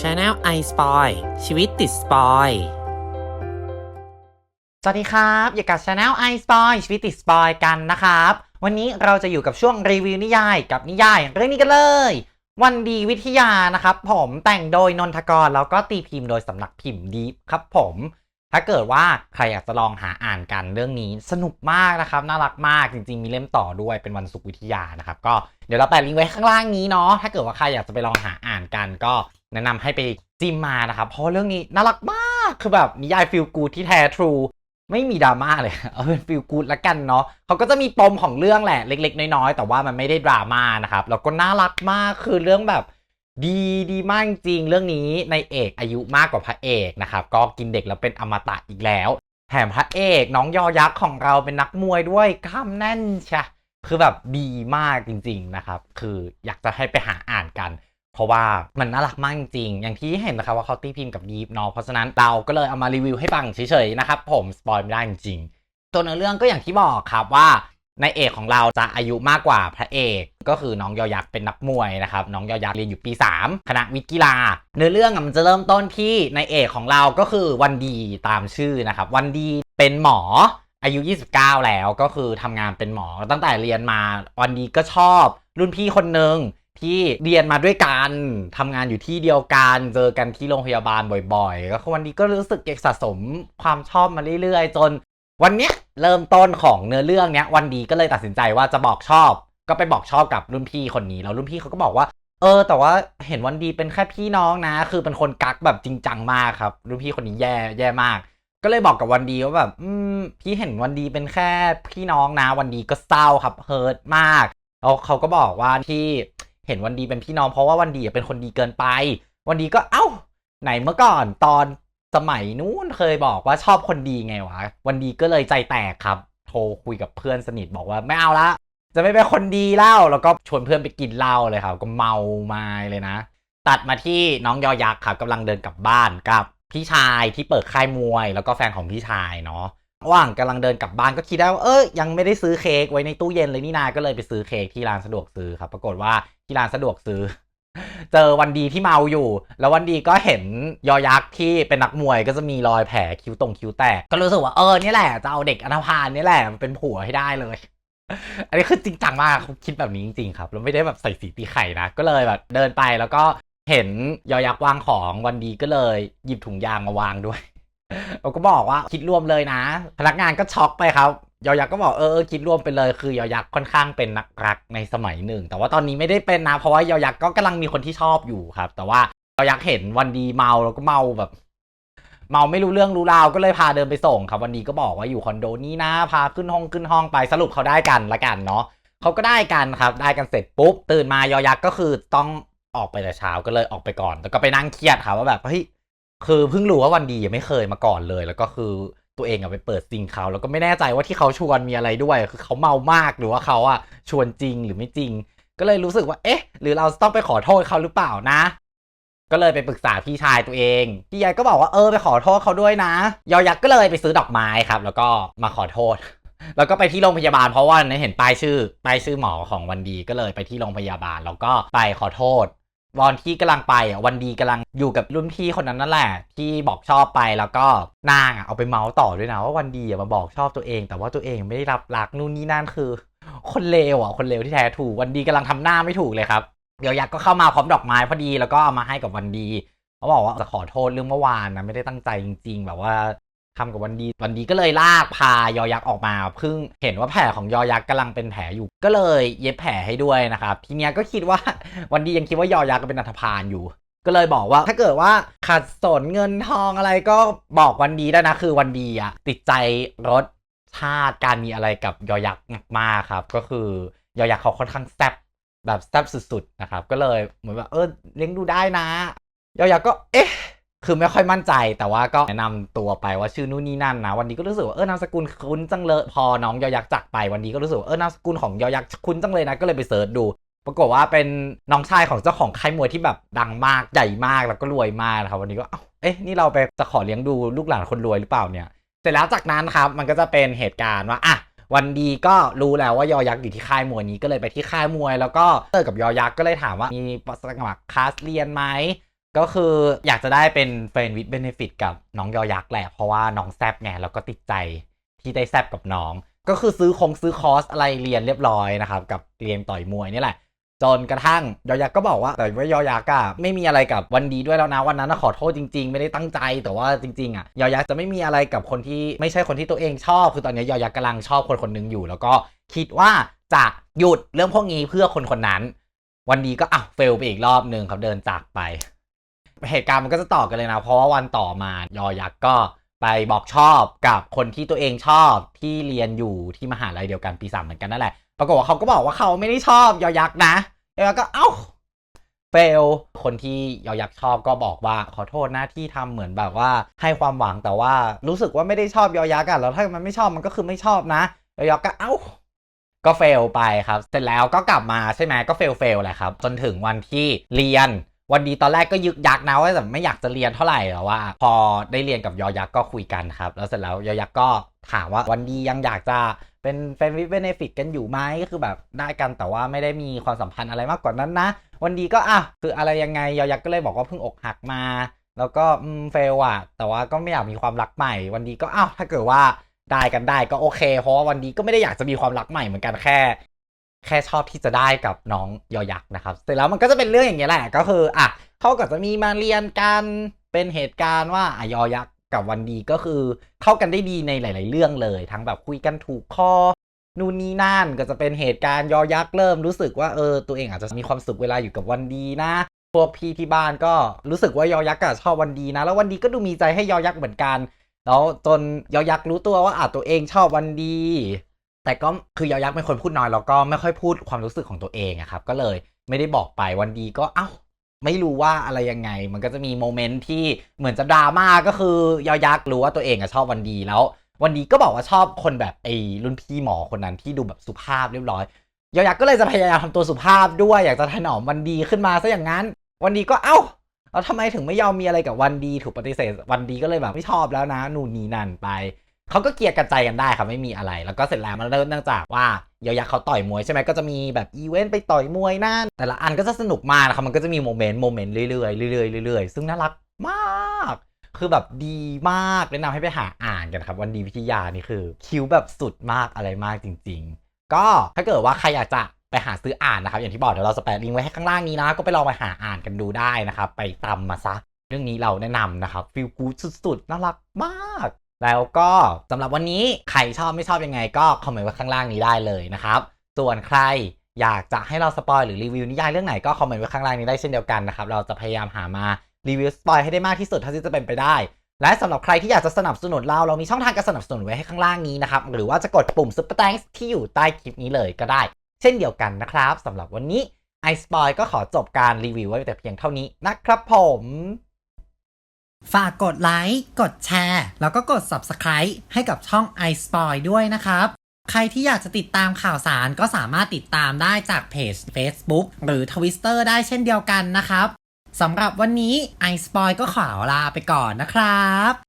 Channel i Spoil ชีวิตติดสปอยสวัสดีครับอยู่กับ Channel i Spoil ชีวิตติดสปอยกันนะครับ วันนี้เราจะอยู่กับช่วงรีวิวนิยายกับนิยายเรื่องนี้กันเลย วันดีวิทยานะครับผมแต่งโดยนนทกร แล้วก็ตีพิมพ์โดยสำนักพิมพ์ดีครับผม ถ้าเกิดว่าใครอยากจะลองหาอ่านกันเรื่องนี้สนุกมากนะครับ น่ารักมากจริงๆ มีเล่มต่อด้วยเป็นวันศุกร์วิทยานะครับก็เดี๋ยวเราแปะลิงก์ไว้ข้างล่างนี้เนาะถ้าเกิดว่าใครอยากจะไปลองหาอ่านกันก็ แนะนำให้ไปจิ้มมานะครับ เพราะเรื่องนี้น่ารักมากคือแบบนิยายฟิลกูที่แท้ทรูไม่มีดราม่าเลยเอาเป็นฟิลกูดละกันเนาะเขาก็จะมีปมของเรื่องแหละเล็ก ๆ น้อยๆแต่ว่ามันไม่ได้ดราม่านะครับแล้วก็น่ารักมากคือเรื่องแบบดีดีมากจริงเรื่องนี้ในเอกอายุมากกว่าพระเอกนะครับก็กินเด็กแล้วเป็นอมตะอีกแล้วแถมพระเอกน้องยอยักษ์ของเราเป็นนักมวยด้วยกล้ามแน่นใช่คือแบบดีมากจริง ๆนะครับ คืออยากจะให้ไปหาอ่านกัน เพราะว่ามันน่ารักมากจริงๆ อย่างที่เห็นนะครับว่าเขาตีพิมพ์กับยีฟเนาะเพราะฉะนั้นเราก็เลยเอามารีวิวให้ฟังเฉยๆนะครับผมสปอยไม่ได้จริงๆตัวเนื้อเรื่องก็อย่างที่บอกครับว่าในเอกของเราจะอายุมากกว่าพระเอกก็คือน้องยอยักษ์เป็นนักมวยนะครับน้องยอยักษ์เรียนอยู่ปี 3 คณะวิทย์กีฬาเนื้อเรื่องมันจะเริ่มต้นที่ในเอกของเราก็คือวันดีตามชื่อนะครับวันดีเป็นหมออายุ 29 แล้วก็คือทำงานเป็นหมอตั้งแต่เรียนมาวันดีก็ชอบ รุ่นพี่คนหนึ่ง ที่เรียนมาด้วยกันทำงานอยู่ที่เดียวกันเจอกันที่โรงพยาบาลบ่อยๆก็คือวันดีก็รู้สึกเก็บสะสมความชอบมาเรื่อยๆ จน วันเนี้ยเริ่มต้นของเนื้อเรื่องเนี้ยวันดีก็เลยตัดสินใจว่าจะบอกชอบ ก็ไปบอกชอบกับรุ่นพี่คนนี้แล้วรุ่นพี่เขาก็บอกว่า เออ แต่ว่าเห็นวันดีเป็นแค่พี่น้องนะ คือเป็นคนกักแบบจริงจังมากครับ รุ่นพี่คนนี้แย่แย่มาก ก็เลยบอกกับวันดีว่าแบบอืมพี่เห็นวันดีเป็นแค่พี่น้องนะ วันดีก็เศร้าครับเฮิร์ตมากแล้วเขาก็บอกว่าที่ เห็นวันดีเป็นพี่น้องเพราะว่าวันดีเป็นคนดีเกินไป วันดีก็เอ้า ไหนเมื่อก่อนตอนสมัยนู้นเคยบอกว่าชอบคนดีไงวะ วันดีก็เลยใจแตกครับ โทรคุยกับเพื่อนสนิทบอกว่าไม่เอาละ จะไม่เป็นคนดีเล่าแล้วก็ชวนเพื่อนไปกินเหล้าเลยครับ ก็เมาไมาเลยนะ ตัดมาที่น้องยอยักษ์ครับกำลังเดินกลับบ้านกับพี่ชายที่เปิดค่ายมวย แล้วก็แฟนของพี่ชายเนาะ ระหว่างกำลังเดินกลับบ้านก็คิดได้ว่าเอ้ยยังไม่ได้ซื้อเค้กไว้ในตู้เย็นเลยนี่นา ก็เลยไปซื้อเค้กที่ร้านสะดวกซื้อครับ ปรากฏว่าที่ร้านสะดวกซื้อ เจอวันดีที่เมาอยู่ แล้ววันดีก็เห็นยอยักษ์ที่เป็นนักมวยก็จะมีรอยแผลคิ้วตรงคิ้วแตก ก็รู้สึกว่าเออนี่แหละจะเอาเด็กอนาพานนี่แหละมันเป็นผัวให้ได้เลย อันนี้คือจริงจังมากเขาคิดแบบนี้จริงๆครับแล้วไม่ได้แบบใส่สีตีไข่นะ ก็เลยแบบเดินไปแล้วก็เห็นยอยักษ์วางของวันดีก็เลย หยิบถุงยางมาวางด้วย เราก็บอกว่าคิดรวมเลยนะ พนักงานก็ช็อกไปครับยอยักษ์ก็บอกเออคิดรวมไปเลยคือยอยักษ์ค่อนข้างเป็นนักรักในสมัยหนึ่ง แต่ว่าตอนนี้ไม่ได้เป็นนะเพราะว่ายอยักษ์ก็กำลังมีคนที่ชอบอยู่ครับ แต่ว่ายอยักษ์เห็นวันดีเมาแล้วก็เมาแบบ เมาไม่รู้เรื่องรู้ราวก็เลยพาเดินไปส่งครับ วันดีก็บอกว่าอยู่คอนโดนี้นะพาขึ้นห้องขึ้นห้องไปสรุปเขาได้กันละกันเนาะเขาก็ได้กันครับ ได้กันเสร็จปุ๊บตื่นมายอยักษ์ก็คือต้องออกไปแต่เช้าก็เลยออกไปก่อน แล้วก็ไปนั่งเครียดครับว่าแบบเฮ้ย คือเพิ่งรู้ว่าวันดียังไม่เคยมาก่อนเลย แล้วก็คือตัวเองอะไปเปิดซิงเขาแล้วก็ไม่แน่ใจว่าที่เขาชวนมีอะไรด้วย คือเขาเมามากหรือว่าเขาอะชวนจริงหรือไม่จริง ก็เลยรู้สึกว่าเอ๊ะ หรือเราต้องไปขอโทษเขาหรือเปล่านะ ก็เลยไปปรึกษาพี่ชายตัวเองพี่ยายก็บอกว่าเออไปขอโทษเขาด้วยนะ ยอยักษ์ก็เลยไปซื้อดอกไม้ครับ แล้วก็มาขอโทษ แล้วก็ไปที่โรงพยาบาลเพราะว่าเห็นป้ายชื่อป้ายชื่อหมอของวันดีก็เลยไปที่โรงพยาบาลแล้วก็ไปขอโทษ วันที่กำลังไปอะวันดีกำลังอยู่กับรุ่นพี่คนนั้นนั่นแหละที่บอกชอบไปแล้วก็นางอะเอาไปเมาส์ต่อด้วยนะว่าวันดีอะมาบอกชอบตัวเอง แต่ว่าตัวเองไม่ได้รับรักนู่นนี่นั่นคือ คนเลวอะคนเลวที่แท้ถูกวันดีกำลังทำหน้าไม่ถูกเลยครับเดี๋ยวยักษ์ก็เข้ามาพร้อมดอกไม้พอดีแล้วก็เอามาให้กับวันดีเขาบอกว่าจะขอโทษเรื่องเมื่อวานนะไม่ได้ตั้งใจจริง ๆ แบบว่า ทำกับวันดีวันดีก็เลยลากพายอยักษ์ออกมาเพิ่งเห็นว่าแผลของยอยักษ์กำลังเป็นแผลอยู่ ก็เลยเย็บแผลให้ด้วยนะครับทีเนี้ยก็คิดว่าวันดียังคิดว่ายอยักษ์ก็เป็นอันธพาลอยู่ ก็เลยบอกว่าถ้าเกิดว่าขัดสนเงินทองอะไรก็บอกวันดีได้นะคือวันดีอะติดใจรสชาติการมีอะไรกับยอยักษ์มากครับ ก็คือยอยักษ์เขาค่อนข้างแซ่บแบบแซ่บสุดๆนะครับก็เลยเหมือนว่าเออเลี้ยงดูได้นะ ยอยักษ์ก็เอ๊ะ คือไม่ค่อยมั่นใจแต่ว่าก็แนะนำตัวไปว่าชื่อนู่นนี่นั่นนะวันนี้ก็รู้สึกว่าเออนามสกุลคุ้นจังเลยพอน้องยอยักษ์จากไปวันนี้ก็รู้สึกว่าเออนามสกุลของยอยักษ์คุ้นจังเลยนะก็เลยไปเสิร์ชดู ปรากฏว่าเป็นน้องชายของเจ้าของค่ายมวยที่แบบดังมากใหญ่มากแล้วก็รวยมากนะครับวันนี้ก็เอ้าเอ๊ะนี่เราไปจะขอเลี้ยงดูลูกหลานคนรวยหรือเปล่าเนี่ยเสร็จแล้วจากนั้นครับมันก็จะเป็นเหตุการณ์ว่าอะวันดีก็รู้แล้วว่ายอยักษ์อยู่ที่ค่ายมวยนี้ก็เลยไปที่ค่ายมวย แล้วก็เจอกับยอยักษ์ก็เลยถามว่ามีสมัครคลาสเรียนไหม ก็คืออยากจะได้เป็นเฟรนวิดเบเนฟิตกับน้องยอยักษ์แหละ เพราะว่าน้องแซบไงแล้วก็ติดใจที่ได้แซบกับน้อง ก็คือซื้อคงซื้อคอร์สอะไรเรียนเรียบร้อยนะครับ กับเรียนต่อยมวยนี่แหละ จนกระทั่งยอยักษ์ก็บอกว่าแต่ว่ายอยักษ์อะไม่มีอะไรกับวันดีด้วยแล้วนะวันนั้นขอโทษจริง ๆ ไม่ได้ตั้งใจแต่ว่าจริงๆอะยอยักษ์จะไม่มีอะไรกับคนที่ไม่ใช่คนที่ตัวเองชอบ คือตอนนี้ยอยักษ์กำลังชอบคนคนหนึงอยู่ แล้วก็คิดว่าจะหยุดเรื่องพวกนี้เพื่อคนคนนั้น วันดีก็อะเฟลไปอีกรอบหนึ่งครับเดินจากไป เหตุการณ์มันก็จะต่อกันเลยนะ เพราะว่าวันต่อมายอยักษ์ก็ไปบอกชอบกับคนที่ตัวเองชอบที่เรียนอยู่ที่มหาลัยเดียวกันปีสามเหมือนกันนั่นแหละ ปรากฏว่าเขาก็บอกว่าเขาไม่ได้ชอบยอยักษ์นะยอยักษ์ก็เอ้าเฟล คนที่ยอยักษ์ชอบก็บอกว่าขอโทษนะที่ทำเหมือนแบบว่าให้ความหวังแต่ว่ารู้สึกว่าไม่ได้ชอบยอยักษ์อะแล้วถ้ามันไม่ชอบมันก็คือไม่ชอบนะยอยักษ์ก็เอ้าก็เฟลไปครับ เสร็จแล้วก็กลับมาใช่ไหมก็เฟลเฟลแหละครับ จนถึงวันที่เรียน วันดีตอนแรกก็ยึกยักนะว่าแต่ไม่อยากจะเรียนเท่าไหร่แต่ว่า พอได้เรียนกับยอยักษ์ก็คุยกันครับ แล้วเสร็จแล้วยอยักษ์ก็ถามว่าวันดียังอยากจะเป็นแฟนวิเบเนฟิตกันอยู่ไหมก็คือแบบได้กันแต่ว่าไม่ได้มีความสัมพันธ์อะไรมากกว่านั้นนะ วันดีก็อะคืออะไรยังไงยอยักษ์ก็เลยบอกว่าเพิ่งอกหักมา แล้วก็อืมเฟลอะแต่ว่าก็ไม่อยากมีความรักใหม่ วันดีก็อ้าวถ้าเกิดว่าได้กันได้ก็โอเค เพราะว่าวันดีก็ไม่ได้อยากจะมีความรักใหม่เหมือนกันแค่ แค่ชอบที่จะได้กับน้องยอยักษ์นะครับเสร็จแล้วมันก็จะเป็นเรื่องอย่างเงี้ยแหละก็คืออะเขาก็จะมีมาเรียนกันเป็นเหตุการณ์ว่าอะยอยักษ์กับวันดีก็คือเข้ากันได้ดีในหลาย ๆ เรื่องเลย ทั้งแบบคุยกันถูกคอนู่นนี่นั่นก็จะเป็นเหตุการณ์ยอยักษ์เริ่มรู้สึกว่าเออตัวเองอาจจะมีความสุขเวลาอยู่กับวันดีนะพวกพี่ที่บ้านก็รู้สึกว่ายอยักษ์อะชอบวันดีนะ แล้ววันดีก็ดูมีใจให้ยอยักษ์เหมือนกัน แล้วจนยอยักษ์รู้ตัวว่าอาจตัวเองชอบวันดี แต่ก็คือยอยักษ์เป็นคนพูดน้อยแล้วก็ไม่ค่อยพูดความรู้สึกของตัวเองอะครับ ก็เลยไม่ได้บอกไปวันดีก็เอ้าไม่รู้ว่าอะไรยังไง มันก็จะมีโมเมนต์ที่เหมือนจะดราม่าก็คือยอยักษ์รู้ว่าตัวเองอะชอบวันดีแล้ว วันดีก็บอกว่าชอบคนแบบไอ้รุ่นพี่หมอคนนั้นที่ดูแบบสุภาพเรียบร้อยยอยักษ์ก็เลยจะพยายามทำตัวสุภาพด้วยอยากจะถนอมวันดีขึ้นมาซะอย่างนั้น วันดีก็เอ้าแล้วทำไมถึงไม่ยอมมีอะไรกับวันดี ถูกปฏิเสธวันดีก็เลยแบบไม่ชอบแล้วนะ นู่นนี่นั่นไป เขาก็เกลียร์กันใจกันได้ครับไม่มีอะไร แล้วก็เสร็จแล้วมันเริ่มเนื่องจากว่าเยอยักษ์เขาต่อยมวยใช่ไหมก็จะมีแบบอีเวนต์ไปต่อยมวยนั่นแต่ละอันก็จะสนุกมากนะครับมันก็จะมีโมเมนต์โมเมนต์เรื่อยๆเรื่อยๆเรื่อยๆซึ่งน่ารักมาก คือแบบดีมากแนะนำให้ไปหาอ่านกันครับ วันดีวิทยานี่คือ คิวแบบสุดมากอะไรมากจริง ๆ ก็ถ้าเกิดว่าใครอยากจะไปหาซื้ออ่านนะครับ อย่างที่บอกเดี๋ยวเราจะแปะลิงก์ไว้ให้ข้างล่างนี้นะ ก็ไปลองไปหาอ่านกันดูได้นะครับ ไปตำมาซะ เรื่องนี้เราแนะนำนะครับฟิลกูดสุดๆน่ารักมาก แล้วก็สำหรับวันนี้ใครชอบไม่ชอบยังไงก็คอมเมนต์ไว้ข้างล่างนี้ได้เลยนะครับ ส่วนใครอยากจะให้เราสปอยหรือรีวิวนิยายเรื่องไหนก็คอมเมนต์ไว้ข้างล่างนี้ได้เช่นเดียวกันนะครับ เราจะพยายามหามารีวิวสปอยให้ได้มากที่สุดเท่าที่จะเป็นไปได้ และสำหรับใครที่อยากจะสนับสนุนเราเรามีช่องทางการสนับสนุนไว้ให้ข้างล่างนี้นะครับ หรือว่าจะกดปุ่ม Super Thanks ที่อยู่ใต้คลิปนี้เลยก็ได้ เช่นเดียวกันนะครับสำหรับวันนี้ i s p o i ก็ขอจบการรีวิวไว้แต่เพียงเท่านี้นะครับผม ฝากกดไลค์ กดแชร์ แล้วก็กด Subscribe ให้กับช่อง i s p o i ด้วยนะครับ ใครที่อยากจะติดตามข่าวสารก็สามารถติดตามได้จากเพจ Facebook หรือ Twitter ได้เช่นเดียวกันนะครับสำหรับวันนี้ i s p o i ก็ขอลาไปก่อนนะครับ